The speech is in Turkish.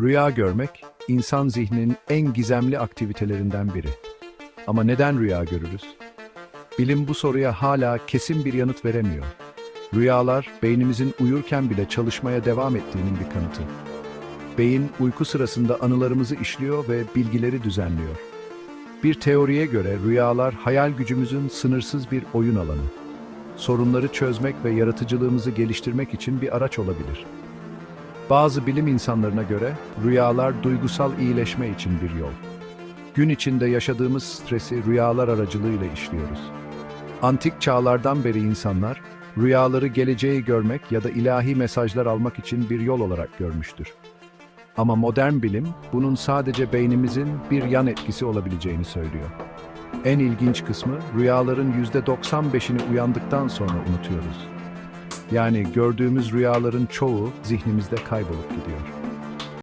Rüya görmek, insan zihninin en gizemli aktivitelerinden biri. Ama neden rüya görürüz? Bilim bu soruya hala kesin bir yanıt veremiyor. Rüyalar, beynimizin uyurken bile çalışmaya devam ettiğinin bir kanıtı. Beyin, uyku sırasında anılarımızı işliyor ve bilgileri düzenliyor. Bir teoriye göre rüyalar, hayal gücümüzün sınırsız bir oyun alanı. Sorunları çözmek ve yaratıcılığımızı geliştirmek için bir araç olabilir. Bazı bilim insanlarına göre rüyalar duygusal iyileşme için bir yol. Gün içinde yaşadığımız stresi rüyalar aracılığıyla işliyoruz. Antik çağlardan beri insanlar rüyaları geleceği görmek ya da ilahi mesajlar almak için bir yol olarak görmüştür. Ama modern bilim bunun sadece beynimizin bir yan etkisi olabileceğini söylüyor. En ilginç kısmı rüyaların %95'ini uyandıktan sonra unutuyoruz. Yani gördüğümüz rüyaların çoğu zihnimizde kaybolup gidiyor.